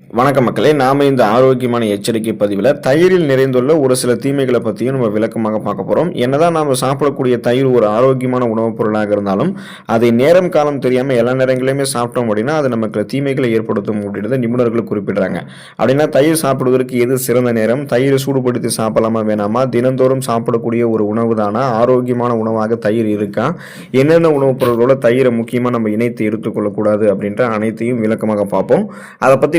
Mm. வணக்கம் மக்களே நாம இந்த ஆரோக்கியமான எச்சரிக்கை பதிவில் தயிரில் நிறைந்துள்ள ஒரு சில தீமைகளை பற்றியும் நம்ம விளக்கமாக பார்க்க போகிறோம் என்னதான் நாம் சாப்பிடக்கூடிய தயிர் ஒரு ஆரோக்கியமான உணவுப் பொருளாக இருந்தாலும் அதை நேரம் காலம் தெரியாமல் எல்லா நேரங்களையுமே சாப்பிட்டோம் அப்படின்னா அது நமக்கு தீமைகளை ஏற்படுத்தும் அப்படின்றத நிபுணர்கள் குறிப்பிடுறாங்க. அப்படின்னா தயிர் சாப்பிடுவதற்கு எது சிறந்த நேரம்? தயிர் சூடுபடுத்தி சாப்பிடலாமா வேணாமா? தினந்தோறும் சாப்பிடக்கூடிய ஒரு உணவு தானா? ஆரோக்கியமான உணவாக தயிர் இருக்கா? என்னென்ன உணவுப் பொருள்களோட தயிரை முக்கியமாக நம்ம இணைத்து எடுத்துக்கொள்ளக்கூடாது அப்படின்ற அனைத்தையும் விளக்கமாக பார்ப்போம். அதை பற்றி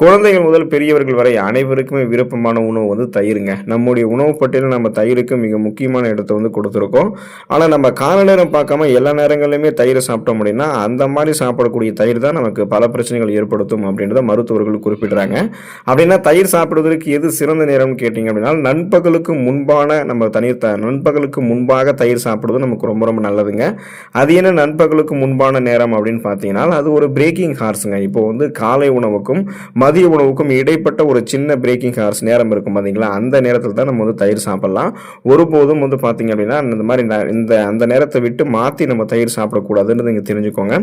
குழந்தைகள் முதல் பெரியவர்கள் வரை அனைவருக்குமே விருப்பமான உணவு வந்து தயிருங்க. நம்முடைய உணவு பட்டியலில் நம்ம தயிருக்கு மிக முக்கியமான இடத்தை வந்து கொடுத்துருக்கோம். ஆனால் நம்ம கால நேரம் பார்க்காம எல்லா நேரங்களிலுமே தயிரை சாப்பிட்டோம் அப்படின்னா அந்த மாதிரி சாப்பிடக்கூடிய தயிர் தான் நமக்கு பல பிரச்சனைகள் ஏற்படுத்தும் அப்படின்றத மருத்துவர்கள் குறிப்பிடுறாங்க. அப்படின்னா தயிர் சாப்பிடுவதற்கு எது சிறந்த நேரம்னு கேட்டிங்க அப்படின்னா நண்பகலுக்கு முன்பான நம்ம தனி த நண்பகலுக்கு முன்பாக தயிர் சாப்பிடுவது நமக்கு ரொம்ப ரொம்ப நல்லதுங்க. அது என்ன நண்பகலுக்கு முன்பான நேரம் அப்படின்னு பார்த்தீங்கன்னா அது ஒரு பிரேக்கிங் ஹார்ஸுங்க இப்போ வந்து காலை உணவுக்கும் மதிய உணவுக்கும் இடைப்பட்ட ஒரு சின்ன பிரேக்கிங் ஹார்ஸ் நேரம் இருக்கும் பார்த்தீங்களா அந்த நேரத்தில் தான் நம்ம வந்து தயிர் சாப்பிடலாம். ஒருபோதும் வந்து பார்த்தீங்க அப்படின்னா இந்த மாதிரி இந்த அந்த நேரத்தை விட்டு மாற்றி நம்ம தயிர் சாப்பிடக்கூடாதுன்னு நீங்கள் தெரிஞ்சுக்கோங்க.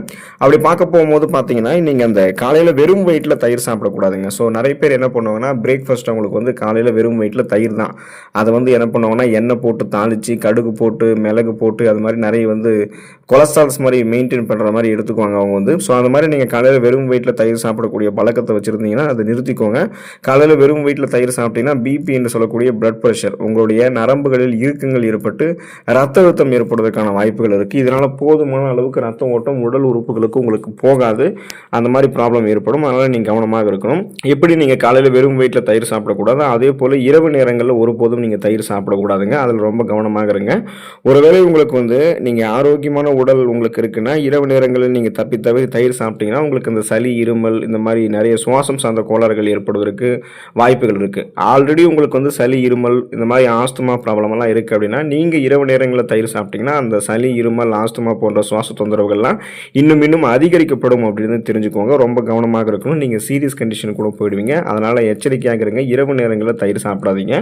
அப்படி பார்க்க போகும்போது பார்த்தீங்கன்னா நீங்கள் அந்த காலையில் வெறும் வெயிட்டில் தயிர் சாப்பிடக்கூடாதுங்க. ஸோ நிறைய பேர் என்ன பண்ணுவாங்கன்னா பிரேக்ஃபாஸ்ட் அவங்களுக்கு வந்து காலையில் வெறும் வெயிட்டில் தயிர் தான். அதை வந்து என்ன பண்ணுவாங்கன்னா எண்ணெய் போட்டு தாளித்து கடுகு போட்டு மிளகு போட்டு அது மாதிரி நிறைய வந்து கொலஸ்ட்ரால்ஸ் மாதிரி மெயின்டைன் பண்ணுற மாதிரி எடுத்துக்குவாங்க அவங்க வந்து. ஸோ அந்த மாதிரி நீங்கள் காலையில் வெறும் வெயிட்டில் தயிர் சாப்பிடக்கூடிய பழக்கத்தை வச்சுருந்தீங்க வச்சுருந்தீங்கன்னா அதை நிறுத்திக்கோங்க. காலையில் வெறும் வீட்டில் தயிர் சாப்பிட்டீங்கன்னா பிபி என்று சொல்லக்கூடிய பிளட் ப்ரெஷர் உங்களுடைய நரம்புகளில் இறுக்கங்கள் ஏற்பட்டு ரத்த அழுத்தம் ஏற்படுவதற்கான வாய்ப்புகள் இருக்குது இதனால் போதுமான அளவுக்கு ரத்த ஓட்டம் உடல் உறுப்புகளுக்கு உங்களுக்கு போகாது. அந்த மாதிரி ப்ராப்ளம் ஏற்படும். அதனால் நீங்கள் கவனமாக இருக்கணும். எப்படி நீங்கள் காலையில் வெறும் வீட்டில் தயிர் சாப்பிடக்கூடாது அதே போல் இரவு நேரங்களில் ஒருபோதும் நீங்கள் தயிர் சாப்பிடக்கூடாதுங்க. அதில் ரொம்ப கவனமாக இருங்க. ஒருவேளை உங்களுக்கு வந்து நீங்கள் ஆரோக்கியமான உடல் உங்களுக்கு இருக்குன்னா இரவு நேரங்களில் நீங்கள் தப்பி தவிர தயிர் சாப்பிட்டீங்கன்னா உங்களுக்கு இந்த சளி இருமல் இந்த மாதிரி நிறைய சுவாசம் சார்ந்த கோளாறுகள் ஏற்படுவதற்கு வாய்ப்புகள் இருக்குது ஆல்ரெடி உங்களுக்கு வந்து சளி இருமல் இந்த மாதிரி ஆஸ்துமா ப்ராப்ளமெல்லாம் இருக்குது அப்படின்னா நீங்கள் இரவு நேரங்களில் தயிர் சாப்பிட்டீங்கன்னா அந்த சளி இருமல் ஆஸ்துமா போன்ற சுவாச தொந்தரவுகள்லாம் இன்னும் இன்னும் அதிகரிக்கப்படும் அப்படின்னு தெரிஞ்சுக்கோங்க. ரொம்ப கவனமாக இருக்கணும். நீங்கள் சீரியஸ் கண்டிஷன் கூட போயிடுவீங்க. அதனால் எச்சரிக்கையாக இருங்க. இரவு நேரங்களில் தயிர் சாப்பிடாதீங்க.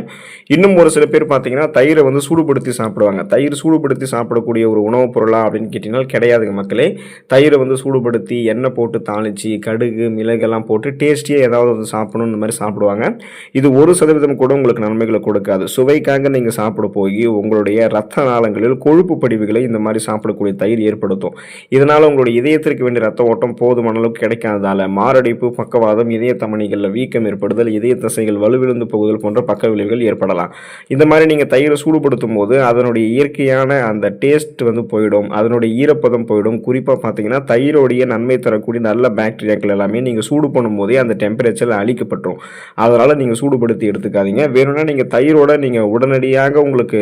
இன்னும் ஒரு சில பேர் பார்த்தீங்கன்னா தயிரை வந்து சூடுபடுத்தி சாப்பிடுவாங்க. தயிர் சூடுபடுத்தி சாப்பிடக்கூடிய ஒரு உணவுப் பொருளா அப்படின்னு கேட்டிங்கன்னா கிடையாதுங்க மக்களே. தயிரை வந்து சூடுபடுத்தி எண்ணெய் போட்டு தாளித்து கடுகு மிளகெல்லாம் போட்டு டேஸ்டியாக ஏதாவது வந்து சாப்பிடணும் இந்த மாதிரி சாப்பிடுவாங்க. இது ஒரு சதவீதம் கூட உங்களுக்கு நன்மைகளை கொடுக்காது. சுவைக்காக நீங்கள் சாப்பிட போய் உங்களுடைய ரத்த நாளங்களில் கொழுப்பு படிவுகளை இந்த மாதிரி சாப்பிடக்கூடிய தயிர் ஏற்படுத்தும். இதனால் உங்களுடைய இதயத்திற்கு வேண்டிய ரத்த ஓட்டம் போதுமான அளவுக்கு கிடைக்காததால் மாரடைப்பு பக்கவாதம் இதய தமணிகளில் வீக்கம் ஏற்படுதல் இதய தசைகள் வலுவிழுந்து போகுதல் போன்ற பக்க விளைவுகள் ஏற்படலாம். இந்த மாதிரி நீங்கள் தயிரை சூடுபடுத்தும் போது அதனுடைய இயற்கையான அந்த டேஸ்ட் வந்து போயிடும். அதனுடைய ஈரப்பதம் போயிடும். குறிப்பாக பார்த்தீங்கன்னா தயிரோடைய நன்மை தரக்கூடிய நல்ல பாக்டீரியாக்கள் எல்லாமே நீங்கள் சூடு பண்ணும்போதே அந்த டெம்பரேச்சரில் அழிக்கப்பட்டுரும். அதனால் நீங்கள் சூடுபடுத்தி எடுத்துக்காதீங்க. வேணும்னா நீங்கள் தயிரோட நீங்கள் உடனடியாக உங்களுக்கு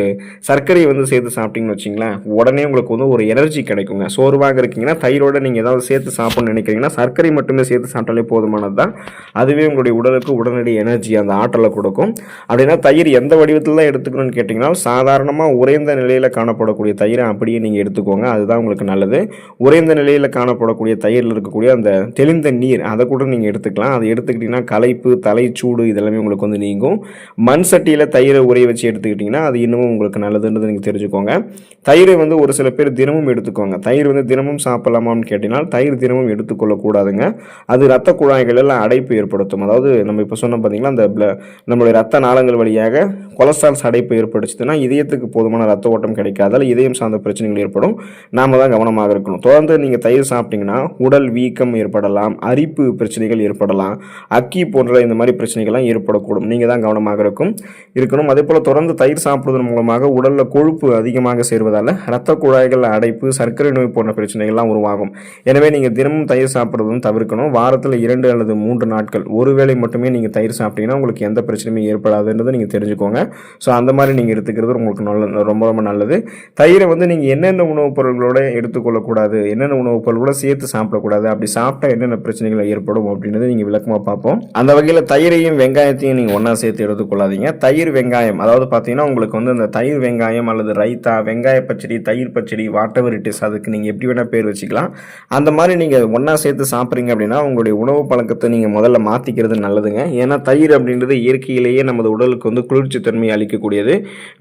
சர்க்கரையை வந்து சேர்த்து சாப்பிட்டீங்கன்னு வச்சிங்களேன் உடனே உங்களுக்கு வந்து ஒரு எனர்ஜி கிடைக்குங்க. சோர்வாக இருக்கீங்கன்னா தயிரோட நீங்கள் ஏதாவது சேர்த்து சாப்பிட்ணும்னு நினைக்கிறீங்கன்னா சர்க்கரை மட்டுமே சேர்த்து சாப்பிட்டாலே போதுமானது தான். அதுவே உங்களுடைய உடலுக்கு உடனடி எனர்ஜி அந்த ஆற்றலை கொடுக்கும். அப்படின்னா தயிர் எந்த வடிவத்தில் தான் எடுத்துக்கணும்னு கேட்டிங்கன்னா சாதாரணமாக உறைந்த நிலையில் காணப்படக்கூடிய தயிரை அப்படியே நீங்கள் எடுத்துக்கோங்க. அதுதான் உங்களுக்கு நல்லது. உறைந்த நிலையில் காணப்படக்கூடிய தயிரில் இருக்கக்கூடிய அந்த தெளிந்த நீர் அதை கூட நீங்கள் எடுத்துக்கலாம். அதை எடுத்துக்கிட்டிங்கன்னா களைப்பு தலைச்சூடு இதெல்லாமே உங்களுக்கு வந்து நீங்கும். மண் சட்டியில் தயிரை உரைய வச்சு எடுத்துக்கிட்டிங்கன்னா அது இன்னமும் உங்களுக்கு நல்லதுன்றது நீங்கள் தெரிஞ்சுக்கோங்க. தயிரை வந்து ஒரு சில பேர் தினமும் எடுத்துக்கோங்க. தயிர் வந்து தினமும் சாப்பிடலாமான்னு கேட்டிங்கன்னா தயிர் தினமும் எடுத்துக்கொள்ளக்கூடாதுங்க. அது ரத்த குழாய்களில் அடைப்பு ஏற்படுத்தும். அதாவது நம்ம இப்போ சொன்னோம் பார்த்திங்கன்னா அந்த ப்ள- நம்மளுடைய ரத்த நாளங்கள் வழியாக கொலஸ்ட்ரால்ஸ் அடைப்பு ஏற்படுச்சுன்னா இதயத்துக்கு போதுமான ரத்த ஓட்டம் கிடைக்காதால் இதயம் சார்ந்த பிரச்சனைகள் ஏற்படும். நாம தான் கவனமாக இருக்கணும். தொடர்ந்து நீங்கள் தயிர் சாப்பிட்டீங்கன்னா உடல் வீக்கம் ஏற்படலாம் அரிப்பு பிரச்சனைகள் ஏற்படலாம் அக்கி போன்ற இந்த மாதிரி பிரச்சனைகள்லாம் ஏற்படக்கூடும். நீங்கள் தான் கவனமாக இருக்கும். இருக்கணும். அதே போல் தொடர்ந்து தயிர் சாப்பிடுவதன் மூலமாக உடலில் கொழுப்பு அதிகமாக சேர்வதால் ரத்த குழாய்கள் அடைப்பு சர்க்கரை நோய் போன்ற பிரச்சனைகள்லாம் உருவாகும். எனவே நீங்கள் தினமும் தயிர் சாப்பிடுவதும் தவிர்க்கணும். வாரத்தில் இரண்டு அல்லது மூன்று நாட்கள். ஒருவேளை மட்டுமே நீங்கள் தயிர் சாப்பிட்டீங்கன்னா உங்களுக்கு எந்த பிரச்சனையும் ஏற்படாதுன்றதை நீங்கள் தெரிஞ்சுக்கோங்க. ஸோ அந்த மாதிரி நீங்கள் எடுத்துக்கிறது உங்களுக்கு நல்ல ரொம்ப ரொம்ப நல்லது. தயிரை வந்து நீங்கள் என்னென்ன உணவுப் பொருள்களோட எடுத்துக்கொள்ளக்கூடாது என்னென்ன உணவுப் பொருள்களோட சேர்த்து சாப்பிடக்கூடாது அப்படி சாப்பிட்டா என்னென்ன பிரச்சனைகள் ஏற்படும் அப்படின்றத நீங்கள் விளக்கமாக பார்ப்போம். அந்த வகையில் தயிரையும் வெங்காயத்தையும் நீங்கள் ஒன்றா சேர்த்து எடுத்துக்கொள்ளாதீங்க. தயிர் வெங்காயம் அதாவது பார்த்தீங்கன்னா உங்களுக்கு வந்து அந்த தயிர் வெங்காயம் அல்லது ரைத்தா வெங்காய பச்சடி தயிர் பச்சடி வாட்டர் வெரைட்டிஸ் அதுக்கு நீங்கள் எப்படி வேணால் பேர் வச்சுக்கலாம். அந்த மாதிரி நீங்கள் ஒன்றா சேர்த்து சாப்பிட்றீங்க அப்படின்னா உங்களுடைய உணவு பழக்கத்தை நீங்கள் முதல்ல மாற்றிக்கிறது நல்லதுங்க. ஏன்னா தயிர் அப்படின்றது இயற்கையிலேயே நமது உடலுக்கு வந்து குளிர்ச்சி நச்சுத்தன்மையை அளிக்கக்கூடியது.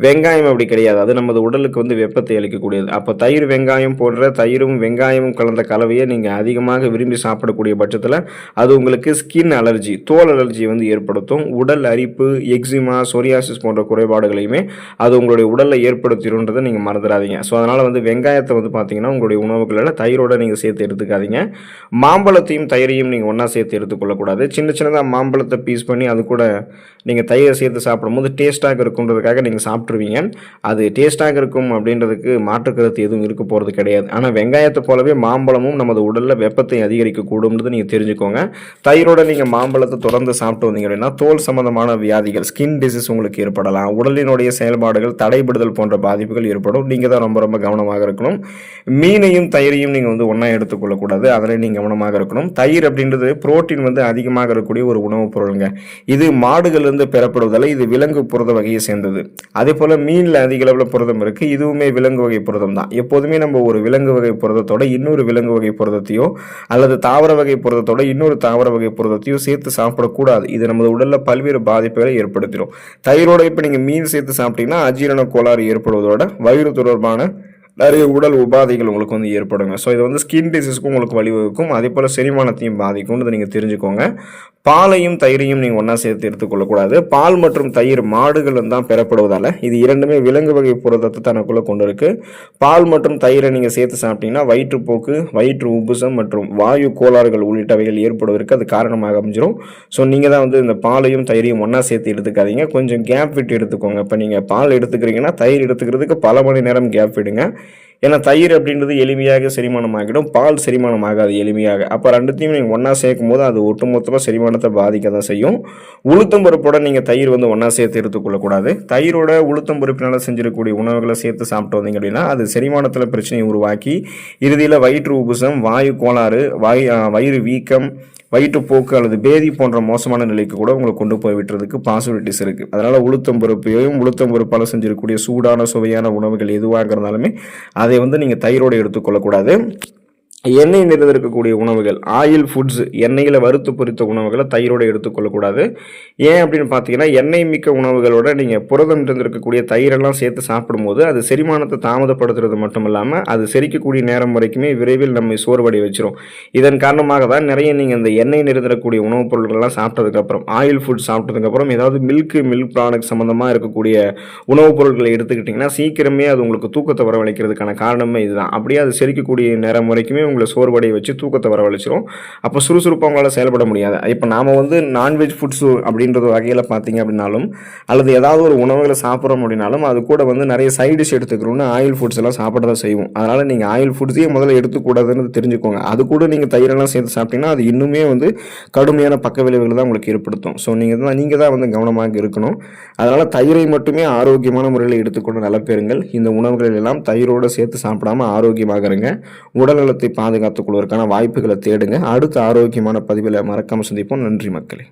வெங்காயம் அப்படி கிடையாது. அது நமது உடலுக்கு வந்து வெப்பத்தை அளிக்கக்கூடியது. அப்போ தயிர் வெங்காயம் போன்ற தயிரும் வெங்காயமும் கலந்த கலவையை நீங்கள் அதிகமாக விரும்பி சாப்பிடக்கூடிய பட்சத்தில் அது உங்களுக்கு ஸ்கின் அலர்ஜி தோல் அலர்ஜி வந்து ஏற்படுத்தும். உடல் அரிப்பு எக்ஸிமா சொரியாசிஸ் போன்ற குறைபாடுகளையுமே அது உங்களுடைய உடலில் ஏற்படுத்திடும்ன்றதை நீங்கள் மறந்துடாதீங்க. ஸோ அதனால் வந்து வெங்காயத்தை வந்து பார்த்தீங்கன்னா உங்களுடைய உணவுகளில் தயிரோட நீங்கள் சேர்த்து எடுத்துக்காதீங்க. மாம்பழத்தையும் தயிரையும் நீங்கள் ஒன்றா சேர்த்து எடுத்துக்கொள்ளக்கூடாது. சின்ன சின்னதாக மாம்பழத்தை பீஸ் பண்ணி அது கூட நீங்கள் தயிரை சேர்த்து சாப்பிடும்போது டேஸ்ட் டேஸ்ட்டாக இருக்குன்றதுக்காக நீங்கள் சாப்பிட்ருவீங்க அது டேஸ்ட்டாக இருக்கும் அப்படின்றதுக்கு மாற்று கருத்து எதுவும் இருக்க போகிறது கிடையாது. ஆனால் வெங்காயத்தை போலவே மாம்பழமும் நமது உடலில் வெப்பத்தை அதிகரிக்கக்கூடும்ன்றது நீங்கள் தெரிஞ்சுக்கோங்க. தயிரோட நீங்கள் மாம்பழத்தை தொடர்ந்து சாப்பிட்டு வந்தீங்க அப்படின்னா தோல் சம்பந்தமான வியாதிகள் ஸ்கின் டிசீஸ் உங்களுக்கு ஏற்படலாம். உடலினுடைய செயல்பாடுகள் தடைபடுதல் போன்ற பாதிப்புகள் ஏற்படும். நீங்கள் தான் ரொம்ப ரொம்ப கவனமாக இருக்கணும். மீனையும் தயிரையும் நீங்கள் வந்து ஒன்றா எடுத்துக்கொள்ளக்கூடாது அதில் நீங்கள் கவனமாக இருக்கணும். தயிர் அப்படின்றது புரோட்டீன் வந்து அதிகமாக இருக்கக்கூடிய ஒரு உணவுப் பொருளுங்க. இது மாடுகளிலிருந்து பெறப்படுவதால் இது விலங்கு புரத வகையை சேர்ந்தது. அதே போல் மீனில் அதிக அளவில் புரதம் இருக்குது இதுவுமே விலங்கு வகை புரதம் தான். எப்போதுமே நம்ம ஒரு விலங்கு வகை புரதத்தோட இன்னொரு விலங்கு வகை புரதத்தையோ அல்லது தாவர வகை புரதத்தோட இன்னொரு தாவர வகை புரதத்தையோ சேர்த்து சாப்பிடக்கூடாது. இது நமது உடலில் பல்வேறு பாதிப்புகளை ஏற்படுத்திடும். தயிரோட இப்போ நீங்கள் மீன் சேர்த்து சாப்பிட்டீங்கன்னா அஜீரண கோளாறு ஏற்படுவதோட வயிறு தொடர்பான நிறைய உடல் உபாதைகள் உங்களுக்கு வந்து ஏற்படுங்க. ஸோ இது வந்து ஸ்கின் டிசீஸ்க்கும் உங்களுக்கு வழிவகுக்கும். அதே போல் செரிமானத்தையும் பாதிக்கும்னு நீங்கள் தெரிஞ்சுக்கோங்க. பாலையும் தயிரையும் நீங்கள் ஒன்றா சேர்த்து எடுத்துக்கொள்ளக்கூடாது. பால் மற்றும் தயிர் மாடுகள் தான் பெறப்படுவதால் இது இரண்டுமே விலங்கு வகை புரதத்தை தனக்குள்ளே கொண்டு இருக்குது பால் மற்றும் தயிரை நீங்கள் சேர்த்து சாப்பிட்டீங்கன்னா வயிற்றுப்போக்கு வயிற்று உபுசம் மற்றும் வாயு கோளாறுகள் உள்ளிட்டவைகள் ஏற்படுவதற்கு அது காரணமாக அமைஞ்சிடும் ஸோ நீங்கள் தான் வந்து இந்த பாலையும் தயிரையும் ஒன்றா சேர்த்து எடுத்துக்காதீங்க. கொஞ்சம் கேப் விட்டு எடுத்துக்கோங்க. இப்போ நீங்கள் பால் எடுத்துக்கிறீங்கன்னா தயிர் எடுத்துக்கிறதுக்கு பல மணி நேரம் கேப் விடுங்க. ஏன்னா தயிர் அப்படின்றது எளிமையாக செரிமானம் ஆகிடும் பால் செரிமானம் ஆகாது எளிமையாக. அப்போ ரெண்டுத்தையும் நீங்கள் ஒன்றா சேர்க்கும் போது அது ஒட்டுமொத்தமாக செரிமானத்தை பாதிக்க தான் செய்யும். உளுத்தம் பருப்போட நீங்கள் தயிர் வந்து ஒன்றா சேர்த்து எடுத்துக்கொள்ளக்கூடாது தயிரோட உளுத்தம் பருப்பினால் செஞ்சிருக்கக்கூடிய உணவுகளை சேர்த்து சாப்பிட்டு வந்தீங்க அப்படின்னா அது செரிமானத்தில் பிரச்சனையை உருவாக்கி இறுதியில் வயிற்று உபுசம் வாயு கோளாறு வாயு வயிறு வீக்கம் வயிற்றுப்போக்கு அல்லது பேதி போன்ற மோசமான நிலைக்கு கூட உங்களை கொண்டு போய் விட்டுறதுக்கு பாசிபிலிட்டிஸ் இருக்குது அதனால் உளுத்தம் பருப்பையும் உளுத்தம் பருப்பால் செஞ்சிருக்கக்கூடிய சூடான சுவையான உணவுகள் எதுவாக இருந்தாலுமே அதை வந்து நீங்கள் தயிரோடு எடுத்துக்கொள்ளக்கூடாது. எண்ணெய் நிறைந்திருக்கக்கூடிய உணவுகள் ஆயில் ஃபுட்ஸ் எண்ணெயில் வறுத்து பொரித்த உணவுகளை தயிரோடு எடுத்துக்கொள்ளக்கூடாது ஏன் அப்படின்னு பார்த்தீங்கன்னா எண்ணெய் மிக்க உணவுகளோட நீங்கள் புரதம் இருந்திருக்கக்கூடிய தயிரெல்லாம் சேர்த்து சாப்பிடும்போது அது செரிமானத்தை தாமதப்படுத்துறது மட்டும் இல்லாமல் அது செரிக்கக்கூடிய நேரம் வரைக்குமே விரைவில் நம்மை சோர்வடை வச்சிரும். இதன் காரணமாக தான் நிறைய நீங்கள் இந்த எண்ணெய் நிறைந்திருக்கக்கூடிய உணவுப் பொருட்கள்லாம் சாப்பிட்டதுக்கப்புறம் ஆயில் ஃபுட் சாப்பிட்டதுக்கப்புறம் ஏதாவது மில்க் மில்க் ப்ராடக்ட் சம்மந்தமாக இருக்கக்கூடிய உணவுப் பொருட்களை எடுத்துக்கிட்டிங்கன்னா சீக்கிரமே அது உங்களுக்கு தூக்கத்தை வரவழைக்கிறதுக்கான காரணமே இதுதான். அப்படியே அது செரிக்கக்கூடிய நேரம் வரைக்குமே உங்களை சோர்வடைய வச்சு தூக்கத்தை வரவழைச்சிரும். அப்போ சுறுசுறுப்பாக உங்களால் செயல்பட முடியாது. இப்போ நாம் வந்து நான்வெஜ் ஃபுட்ஸ் அப்படின்றது வகையில் பார்த்தீங்க அப்படின்னாலும் அல்லது ஏதாவது ஒரு உணவுகளை சாப்பிட்றோம் அப்படின்னாலும் அது கூட வந்து நிறைய சைடிஷ் டிஷ் எடுத்துக்கிறோம்னு ஆயில் ஃபுட்ஸ் எல்லாம் சாப்பிட தான் செய்வோம். அதனால் நீங்கள் ஆயில் ஃபுட்ஸையும் முதல்ல எடுத்துக்கூடாதுன்னு தெரிஞ்சுக்கோங்க. அது கூட நீங்கள் தயிரெல்லாம் சேர்த்து சாப்பிட்டீங்கன்னா அது இன்னுமே வந்து கடுமையான பக்க விளைவுகள் தான் உங்களுக்கு ஏற்படுத்தும். ஸோ நீங்கள் தான் நீங்கள் தான் வந்து கவனமாக இருக்கணும். அதனால் தயிரை மட்டுமே ஆரோக்கியமான முறையில் எடுத்துக்கொண்டு நல்ல பெறுங்கள் இந்த உணவுகள் எல்லாம் தயிரோடு சேர்த்து சாப்பிடாம ஆரோக்கியமாக இருங்க. உடல்நலத்தை பாதுகாத்துக் கொள்வதற்கான வாய்ப்புகளை தேடுங்க. அடுத்த ஆரோக்கியமான பதிவில் மறக்காமல் சந்திப்போம். நன்றி மக்களே.